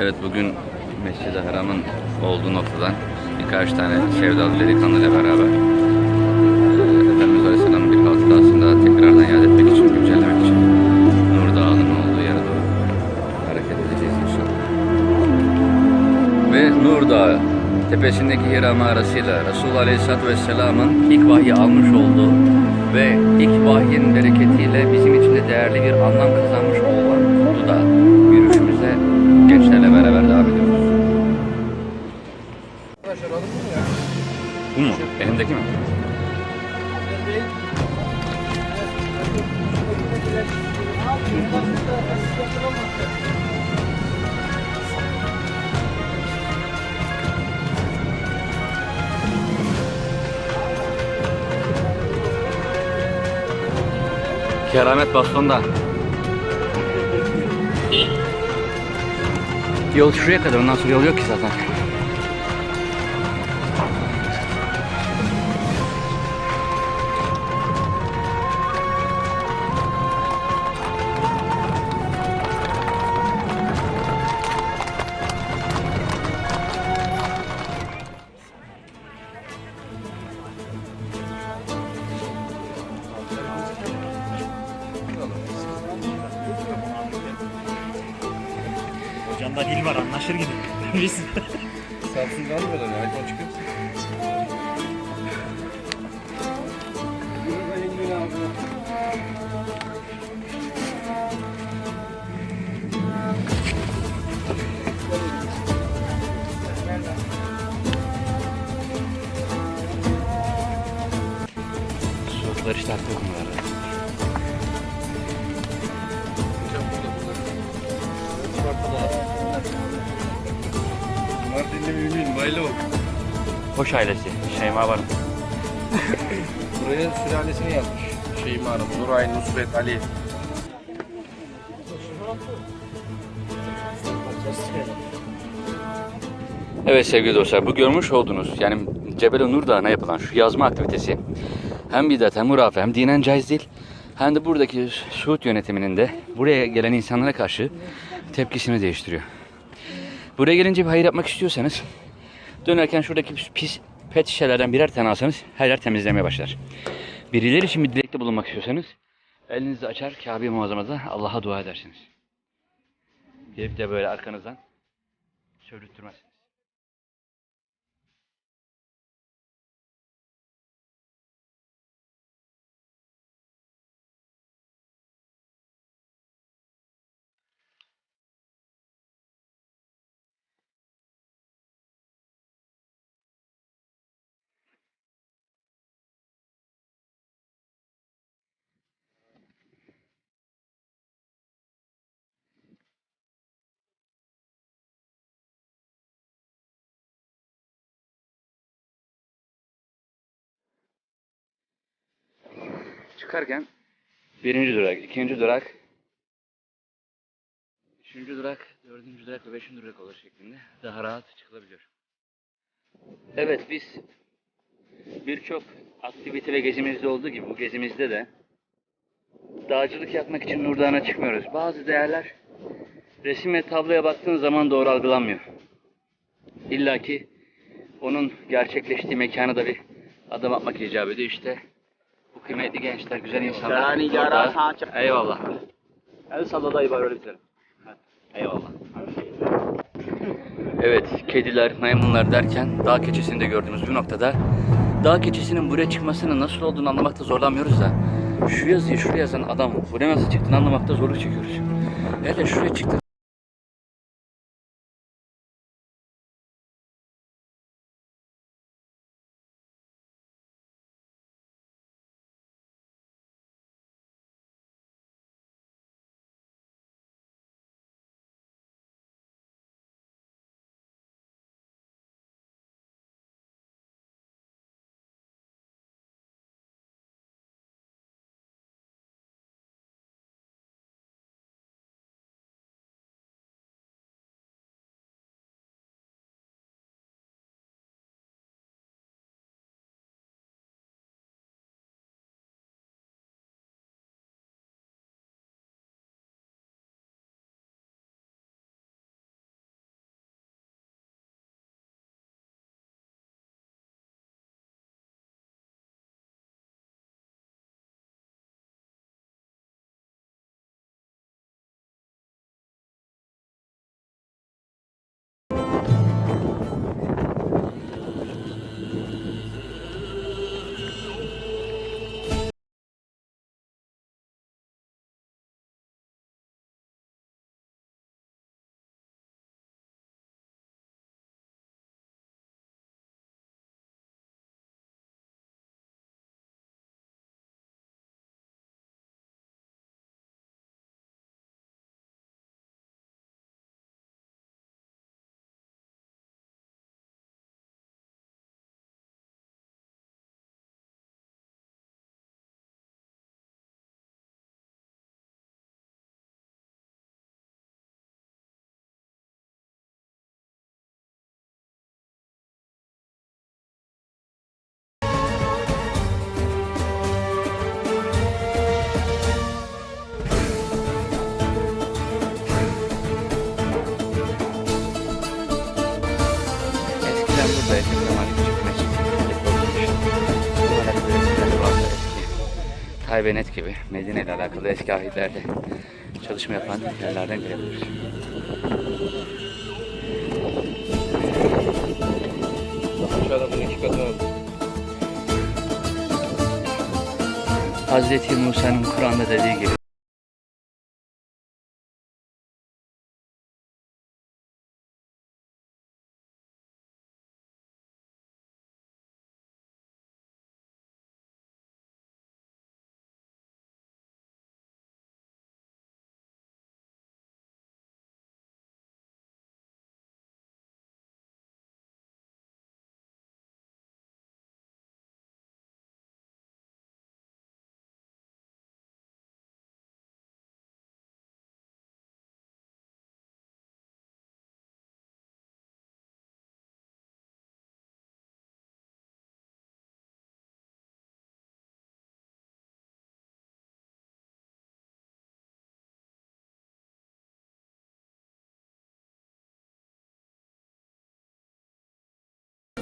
Evet bugün Mescid-i Haram'ın olduğu noktadan birkaç tane sevdalı delikanlıyla beraber eee, Efendimiz Aleyhisselam'ın bir hatırasını tekrardan yad etmek için, güncellemek için Nur Dağı'nın olduğu yere doğru hareket edeceğiz inşallah. Ve Nur Dağı tepesindeki Hira mağarasıyla Resulullah Aleyhisselatü Vesselam'ın ilk vahyi almış olduğu ve ilk vahyin bereketiyle bizim için de değerli bir anlam kazanmış olan Bu mu? Elimdeki mi? Keramet bastonda. Yol şuraya kadar ondan sonra yol yok ki zaten. Hocamda dil var anlaşır gibi. Biz Samsun'da almıyorlar ya. iPhone çıkıyor. Suatlar işte haklı bunlar. Mardinli mümin, Baylo. Hoş ailesi. Şeyma var. Buraya sülalesini yazmış. Şeyma Hanım, Nuray, Nusret, Ali. Evet sevgili dostlar bu görmüş olduğunuz yani Cebel-i Nur Dağı'na yapılan şu yazma aktivitesi hem bidat hem hurafe hem dinen caiz değil hem de buradaki Suud yönetiminin de buraya gelen insanlara karşı tepkisini değiştiriyor. Buraya gelince bir hayır yapmak istiyorsanız dönerken şuradaki pis pet şişelerden birer tane alsanız her yer temizlemeye başlar. Birileri için bir dilekte bulunmak istiyorsanız elinizi açar Kabe-i Muazzama'da Allah'a dua edersiniz. Gelip de böyle arkanızdan sövdürtmezsiniz. Çıkarken birinci durak, ikinci durak, üçüncü durak, dördüncü durak ve beşinci durak olur şeklinde daha rahat çıkılabiliyor. Evet biz birçok aktivite ve gezimizde olduğu gibi bu gezimizde de dağcılık yapmak için Nurdağ'a çıkmıyoruz. Bazı değerler resim ve tabloya baktığın zaman doğru algılanmıyor. İlla ki onun gerçekleştiği mekana da bir adım atmak icap ediyor. İşte bu kıymetli gençler, güzel insanlar. Yani yara saç- Eyvallah. El salla dayı var öyle bitirelim. Eyvallah. Evet, kediler, maymunlar derken dağ keçisini de gördüğümüz bu noktada dağ keçisinin buraya çıkmasının nasıl olduğunu anlamakta zorlanmıyoruz da şu yazıyı şuraya yazan adam buraya nasıl çıktığını anlamakta zorluk çekiyoruz. Hele şuraya çıktı Taybenet gibi Medine ile alakalı eski ahitlerde çalışma yapan yerlerden görebiliriz. Hazreti Musa'nın Kur'an'da dediği gibi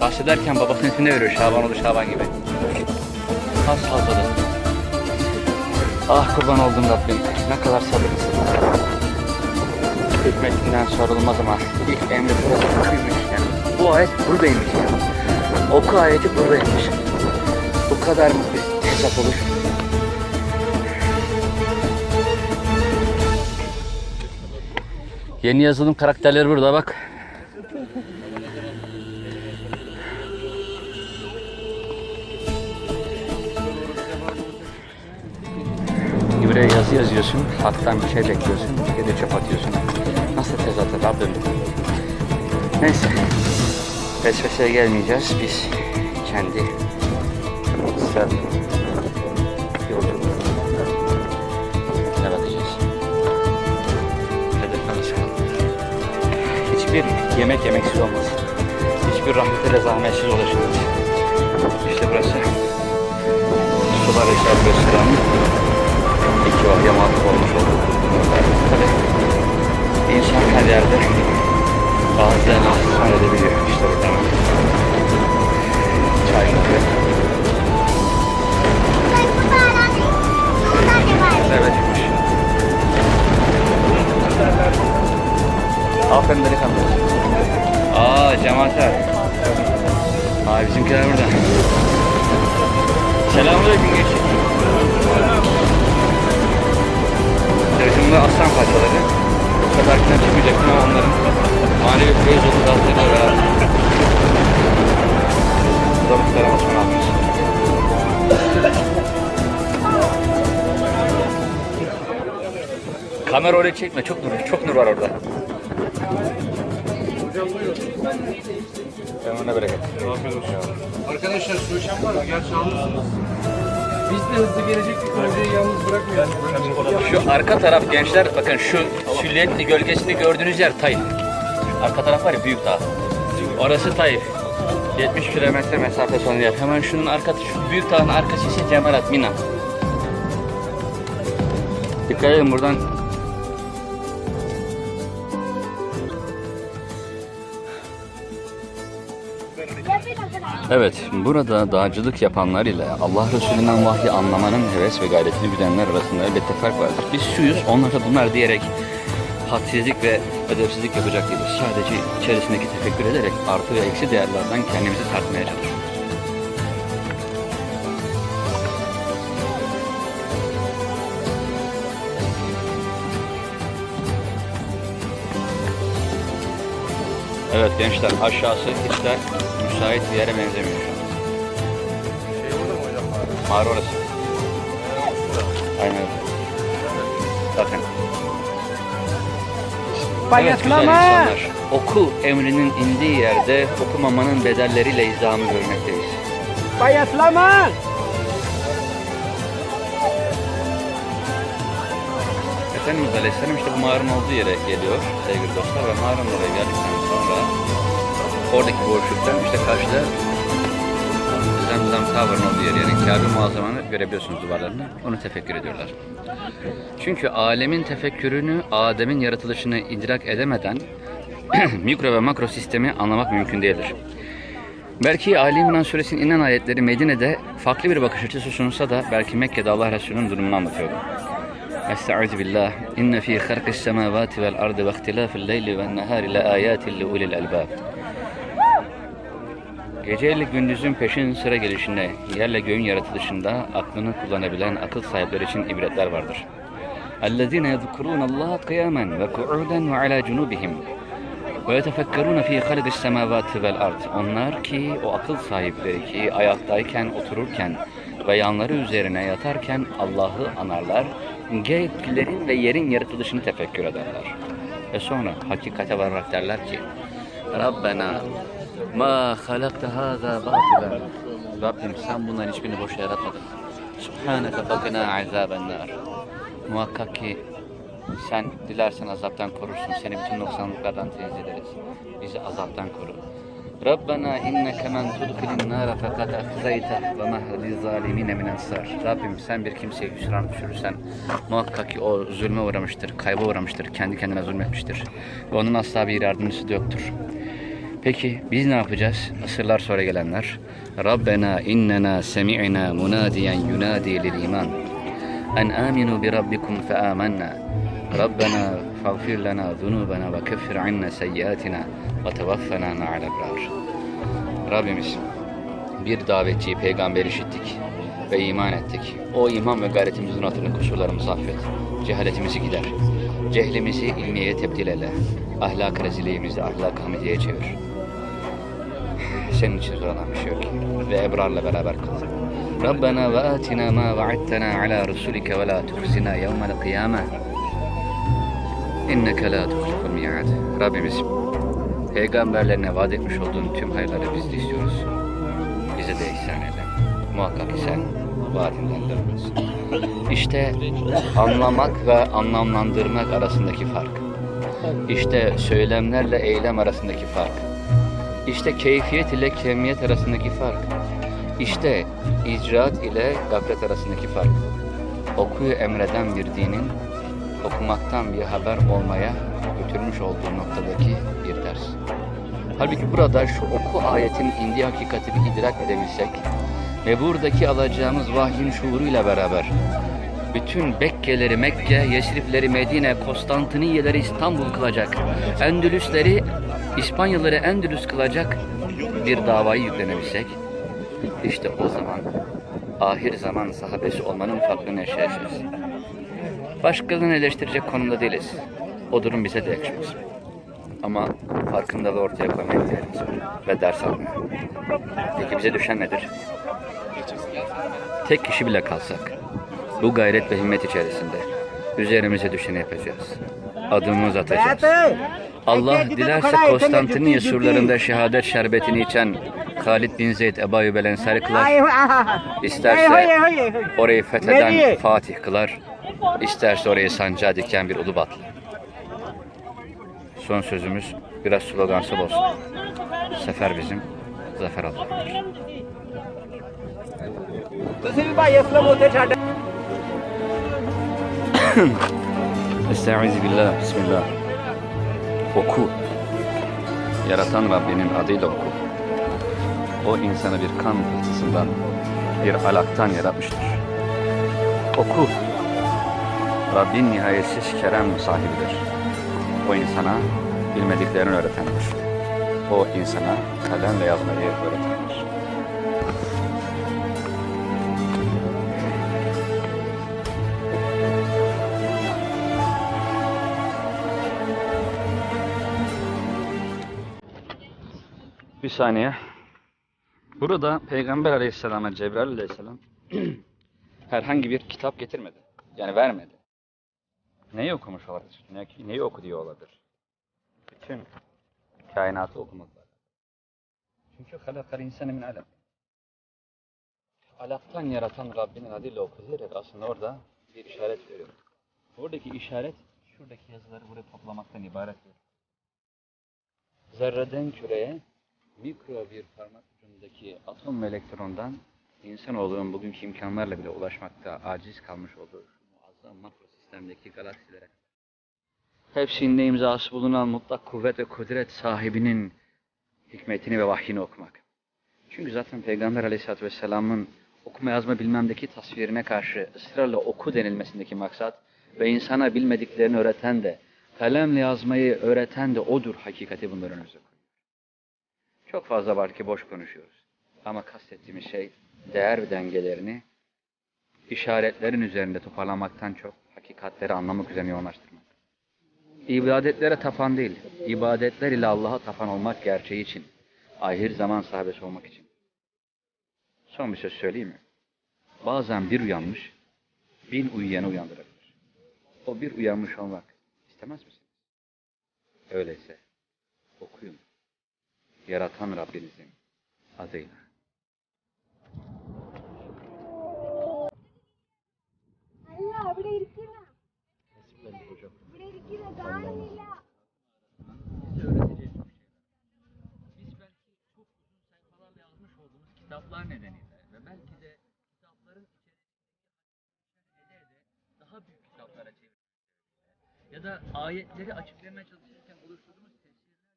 bahsederken babasının ismini veriyor Şaban oldu Şaban gibi. Az fazladı. Ah kurban oldum Rabbim. Ne kadar sabırlısın. Hikmetinden sorulmaz ama ilk emri burası okuymuş yani. Bu ayet buradaymış yani. Oku ayeti buradaymış. Bu kadar mı bir hesap olur? Yeni yazılım karakterleri burada bak. Buraya yazı yazıyorsun, alttan bir şey bekliyorsun, bir de çöp atıyorsun. Nasıl tezatı Rabbim? Neyse, vesveseye gelmeyeceğiz. Biz kendi self yolculuğumuza ne bakacağız? Hedefimiz Hiçbir yemek yemeksiz olmaz. Hiçbir rahmete de zahmetsiz ulaşılmaz. İşte burası. Sular Eşer Gösteren'in iki vahye muhatap olmuş olduk. Tabi insan her yerde bazılarını istismar edebiliyor. İşte burada hemen. Çay kokuyor. Evet. Aferin delikanlı. Aa cemaatler. Aa bizimkiler burada. Selamünaleyküm gençler. Sırtımda aslan parçaları. Bu seferkinden çıkmayacaktım ama onların manevi göz oldu gazları beraber. Muhterem Osman abimiz. Kamera oraya çekme. Çok nur, çok nur var orada. Ömrüne bereket. Arkadaşlar su var mı? Gerçi almışsınız. Biz de hızlı gelecektik. Projeyi yalnız bırakmıyoruz. Şu arka taraf gençler bakın şu süliyetli gölgesini gördüğünüz yer Tayyip. Arka taraf var ya büyük dağ. Orası Tayyip. 70 kilometre mesafe sonra yer. Hemen şunun arkası, şu büyük dağın arkası ise Cemalat Mina. Dikkat edin buradan Evet, burada dağcılık yapanlar ile Allah Resulü'nden vahyi anlamanın heves ve gayretini güdenler arasında elbette fark vardır. Biz suyuz, onlar da bunlar diyerek hadsizlik ve edepsizlik yapacak değiliz. Sadece içerisindeki tefekkür ederek artı ve eksi değerlerden kendimizi tartmaya çalışıyoruz. Evet gençler aşağısı hiç de müsait bir yere benzemiyor. Şey orada mı hocam? Mağara orası. Aynen öyle. Bakın. Evet, güzel insanlar. Oku emrinin indiği yerde okumamanın bedelleriyle izahını görmekteyiz. Bayatlama! Efendimiz Aleyhisselam işte bu mağaranın olduğu yere geliyor sevgili dostlar ve mağaranın oraya geldikten oradaki boşluktan işte karşıda Zemzem Tower'ın olduğu yer yani Kabe muazzamını görebiliyorsunuz duvarlarında. Onu tefekkür ediyorlar. Çünkü alemin tefekkürünü, Adem'in yaratılışını idrak edemeden mikro ve makro sistemi anlamak mümkün değildir. Belki Ali İmran suresinin inen ayetleri Medine'de farklı bir bakış açısı sunsa da belki Mekke'de Allah Resulü'nün durumunu anlatıyordu. Estaizu billah. İnne fi halqis semavati vel ardı ve ihtilafil leyli ven nehari le ayatin li ulil albab. Gece ile gündüzün peşin sıra gelişinde, yerle göğün yaratılışında aklını kullanabilen akıl sahipleri için ibretler vardır. اَلَّذِينَ يَذْكُرُونَ اللّٰهَ قِيَامًا وَقُعُودًا وَعَلَى جُنُوبِهِمْ وَيَتَفَكَّرُونَ ف۪ي خَلِقِ السَّمَاوَاتِ وَالْاَرْضِ Onlar ki o akıl sahipleri ki ayaktayken, otururken ve yanları üzerine yatarken Allah'ı anarlar, göklerin ve yerin yaratılışını tefekkür ederler. Ve sonra hakikate vararak derler ki Rabbena ma halakta haza batilen Rabbim sen bunların hiçbirini boşa yaratmadın. Subhaneke fakina azaben nar. Muhakkak ki sen dilersen azaptan korursun. Seni bütün noksanlıklardan tenzih ederiz. Bizi azaptan koru. Rabbena inneke men tudkhilin nara fakat ahzeyteh ve mahli zalimine min ensar. Rabbim sen bir kimseyi hüsran düşürürsen muhakkak ki o zulme uğramıştır, kayba uğramıştır, kendi kendine zulmetmiştir. Ve onun asla bir yardımcısı da yoktur. Peki biz ne yapacağız? Asırlar sonra gelenler. Rabbena innena semi'na munadiyen yunadi lil iman. En aminu bi rabbikum fe amennâ. Rabbena lana zunubana ve keffir anna seyyiatina ve tevaffena ma'al ebrar. Rabbimiz bir davetçiyi peygamber işittik ve iman ettik. O iman ve gayretimizin hatırını kusurlarımızı affet. Cehaletimizi gider. Cehlimizi ilmiyeye tebdil eyle. Ahlak reziliğimizi ahlak hamidiyeye çevir. Senin için zor olan bir şey yok. Ve ebrarla beraber kıl. Rabbena ve atina ma vaadtena ala rusulike ve la tuhzina yevmel kıyame. İnneke la tuhliful mi'ad. Rabbimiz peygamberlerine vaat etmiş olduğun tüm hayırları biz de istiyoruz. Bize de ihsan eyle. Muhakkak sen vaadinden dönmezsin. İşte anlamak ve anlamlandırmak arasındaki fark. İşte söylemlerle eylem arasındaki fark. İşte keyfiyet ile kemiyet arasındaki fark. İşte icraat ile gaflet arasındaki fark. Okuyu emreden bir dinin okumaktan bir haber olmaya götürmüş olduğu noktadaki bir ders. Halbuki burada şu oku ayetin indiği hakikati bir idrak edebilsek ve buradaki alacağımız vahyin şuuruyla beraber bütün Bekkeleri Mekke, Yesribleri Medine, Konstantiniyeleri İstanbul kılacak, Endülüsleri, İspanyalıları Endülüs kılacak bir davayı yüklenebilsek, işte o zaman ahir zaman sahabesi olmanın farkını yaşayacağız. Başkalarını eleştirecek konumda değiliz. O durum bize de yakışmaz. Ama farkındalığı ortaya koymaya ihtiyacımız var ve ders almaya. Peki bize düşen nedir? Tek kişi bile kalsak, bu gayret ve himmet içerisinde üzerimize düşeni yapacağız. Adımımızı atacağız. Allah dilerse Konstantiniye surlarında şehadet şerbetini içen Halid bin Zeyd Ebu Eyyub el Ensari kılar. İsterse orayı fetheden Fatih kılar. İsterse oraya sancağı diken bir Ulubatlı. Son sözümüz biraz slogansal olsun. Sefer bizim, zafer Allah'ın. Estaiz billah, bismillah. Oku. Yaratan Rabbinin adıyla oku. O insanı bir kan fırtısından, bir alaktan yaratmıştır. Oku. Rabbin nihayetsiz kerem sahibidir. O insana bilmediklerini öğretendir. O insana kalemle yazmayı öğretendir. Bir saniye. Burada Peygamber Aleyhisselam'a Cebrail Aleyhisselam herhangi bir kitap getirmedi. Yani vermedi. Neyi okumuş olabilir? Ne, neyi oku diyor olabilir? Bütün kainatı okumakla. Çünkü halakal insanı min alem. Alaktan yaratan Rabbinin adıyla oku diyerek aslında orada bir işaret veriyor. Oradaki işaret şuradaki yazıları buraya toplamaktan ibaret. Zerreden küreye mikro bir parmak ucundaki atom ve elektrondan insanoğlunun bugünkü imkanlarla bile ulaşmakta aciz kalmış olduğu şu muazzam makro sistemdeki galaksilere hepsinde imzası bulunan mutlak kuvvet ve kudret sahibinin hikmetini ve vahyini okumak. Çünkü zaten Peygamber Aleyhisselatü Vesselam'ın okuma yazma bilmemdeki tasvirine karşı ısrarla oku denilmesindeki maksat ve insana bilmediklerini öğreten de kalemle yazmayı öğreten de odur hakikati bunların önümüze. Çok fazla var ki boş konuşuyoruz. Ama kastettiğimiz şey değer ve dengelerini işaretlerin üzerinde toparlamaktan çok hakikatleri anlamak üzerine yoğunlaştırmak. İbadetlere tapan değil, ibadetler ile Allah'a tapan olmak gerçeği için, ahir zaman sahabesi olmak için. Son bir söz söyleyeyim mi? Bazen bir uyanmış, bin uyuyanı uyandırabilir. O bir uyanmış olmak istemez misiniz? Öyleyse okuyun. Yaratan Rabbinizin adıyla. Nedeniyle ve belki de kitapların içerisindeki ede ede daha büyük kitaplara çevirmek sebebiyle ya da ayetleri açıklamaya çalışırken oluşturduğumuz tefsirlerle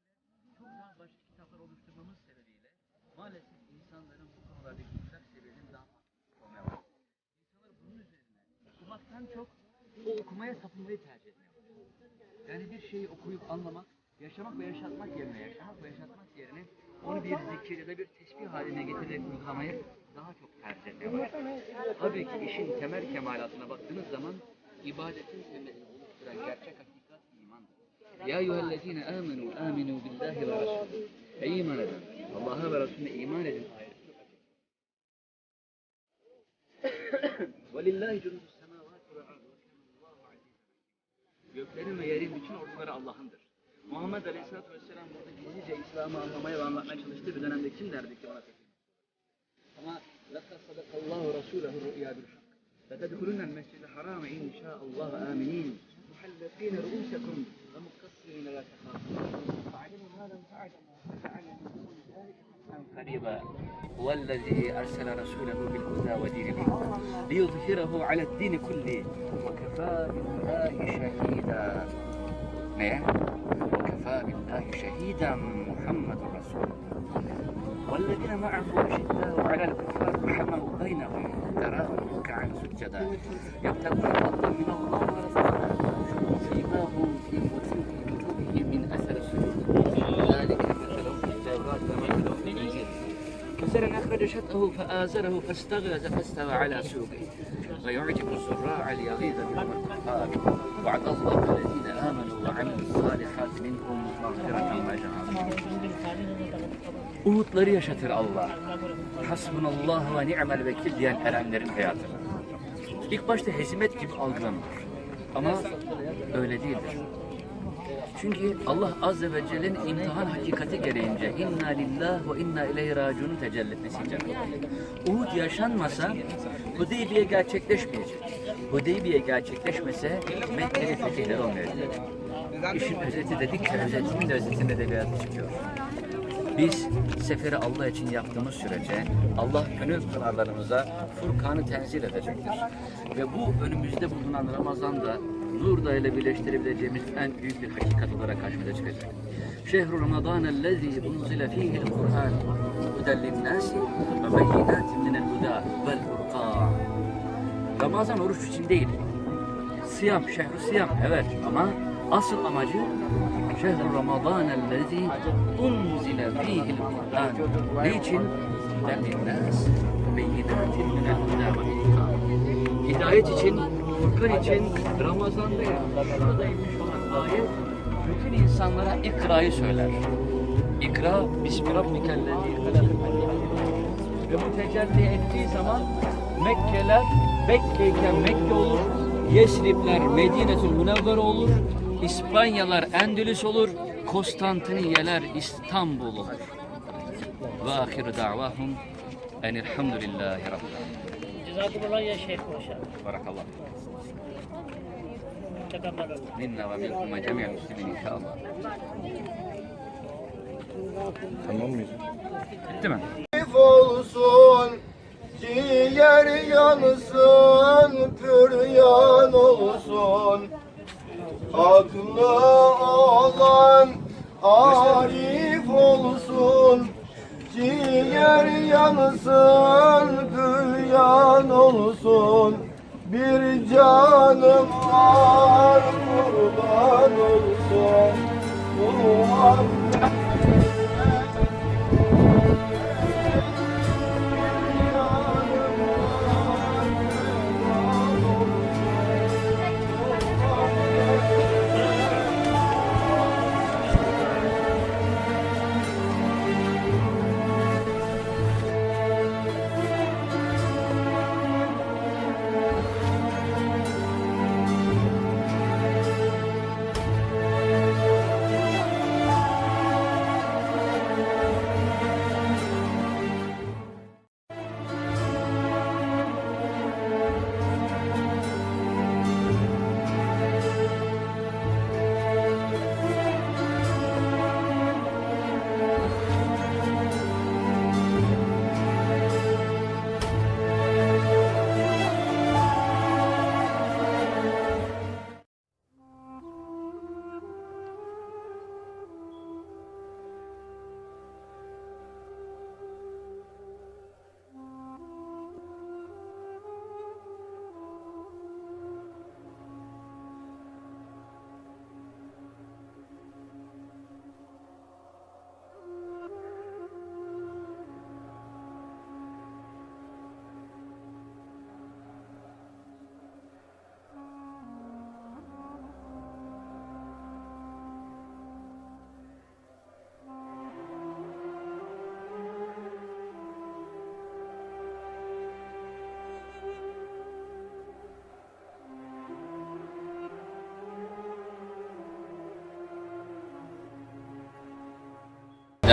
çok daha başka kitaplar oluşturmamız sebebiyle maalesef insanların bu konulardaki idrak seviyenin daha farklı olmaya başladı. İnsanlar bunun üzerine okumaktan çok o okumaya tapınmayı tercih başladı. Yani bir şeyi okuyup anlamak, yaşamak ve yaşatmak yerine, yaşamak ve yaşatmak yerine onu bir zikir ya da bir tesbih haline getirerek uygulamayı daha çok tercih etmeye başladı. Tabii ki işin temel kemalatına baktığınız zaman ibadetin temelini oluşturan gerçek hakikat imandır. Ya eyyühellezine amenu aminu billahi ve rasulü. Ey iman eden, Allah'a ve Resulüne iman edin ayeti çok açık. وَلِلَّهِ جُنُودُ السَّمَاوَاتِ وَالْأَرْضِ وَكَانَ اللّٰهُ عَزِيزًا Göklerin ve yerin bütün orduları Allah'ındır. Muhammed Aleyhisselatü Vesselam burada gizlice İslam'ı anlamaya ve anlatmaya çalıştığı bir dönemde kim derdi ki ona? Ama لَقَدْ صَدَقَ اللّٰهُ رَسُولَهُ الرُّؤْيَا بِالْحَقِّ لَتَدْخُلُنَّ الْمَسْجِدَ الْحَرَامَ إِنْ شَاءَ اللّٰهُ آمِنِينَ مُحَلَّقِينَ رُؤُوسَكُمْ وَمُقَصِّرِينَ لَا تَخَافُونَ فَعَلِمُوا ذَلِكَ قَرِيبًا هو الذي أرسل رسوله بالهدى ودين الحق ليظهره على الدين كله وكفى بالله شهيدا? وكفى بالله شهيدا محمد رسول الله. والذين معه أشداء على الكفار رحماء بينهم تراهم ركعا سجدا. يبتغون فضلا من الله ورسوله سيماهم في وجوههم من أثر السجود. ذلك مثلهم في التوراة ومثلهم في الإنجيل. كزرع أخرج شطأه فآزره فاستغلظ فاستوى على سوقه. ويعجب الزراع ليغيظ بهم الكفار وعد الله الذين آمنوا وعملوا الصالحات منهم مغفرة وأجرا Umutları yaşatır Allah. Hasbunallah ve ni'mel vekil diyen erenlerin hayatını. İlk başta hezimet gibi algılanır. Ama öyle değildir. Çünkü Allah Azze ve Celle'nin imtihan hakikati gereğince inna lillah ve inna ileyhi raciun'un tecelli etmesi icap ediyor. Uhud yaşanmasa Hudeybiye gerçekleşmeyecek. Hudeybiye gerçekleşmese Mekke'li fetihler olmayacak. İşin özeti dedikçe özetinin de özetinin edebiyatı çıkıyor. Biz seferi Allah için yaptığımız sürece Allah gönül pınarlarımıza Furkan'ı tenzil edecektir. Ve bu önümüzde bulunan Ramazan'da Nurda ile birleştirebileceğimiz en büyük bir hakikat olarak karşımıza çıkacak. Şehru Ramazan ellezî unzile fîhil Kur'an huden linnâsi ve beyinâtin minel huda vel furqan. Ramazan oruç için değil. Siyam, şehru siyam evet ama asıl amacı şehru Ramazan ellezî unzile fîhil Kur'an. Niçin? Lennâs beyinâtin minel vel furqan. Hidayet için, Furkan için Ramazan'da şurada olan ayet bütün insanlara ikrayı söyler. İkra bismi rabbikellezî ve bu tecelli ettiği zaman Mekkeler Mekke'yken Mekke olur, Yesribler Medinetül Münevver olur, İspanyalar Endülüs olur, Konstantiniyeler İstanbul olur. Ve ahiru davahum enilhamdülillahi rabbil alemin. Cezakumullah ya şeyh hoşa. Barakallah. Minna ve minkum ve cemi'l inşallah. Tamam mıyız? Bitti mi? olsun, ciğer yansın, püryan olsun. Aklı olan Arif olsun Ciğer yansın Püryan olsun. Bir canım var kurban olsun. Muhammed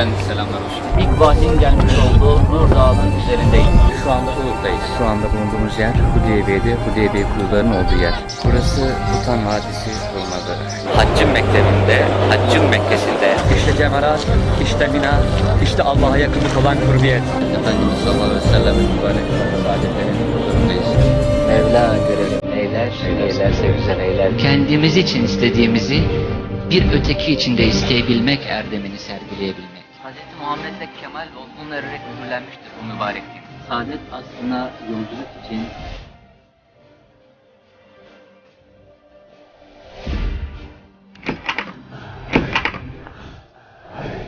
Ben selamlar olsun. İlk vahyin gelmiş olduğu Nur Dağı'nın üzerindeyiz. Şu anda Uluk'tayız. Şu anda bulunduğumuz yer Hudeybiye'de Hudeybiye kuyularının olduğu yer. Burası Bhutan Vadisi bulunmaları. Haccın mektebinde, Haccın Mekkesi'nde. İşte Cemarat, işte Mina, işte Allah'a yakınlık olan kurbiyet. Efendimiz sallallahu aleyhi ve sellem'in mübarek saadetlerinin huzurundayız. Mevla görelim. Eyler, eylerse güzel eyler. kendimiz için istediğimizi bir öteki için de isteyebilmek erdemini sergileyebilmek. Hz. Muhammed'le kemal olgun vererek mühürlenmiştir bu mübarek din. Saadet aslında yolculuk için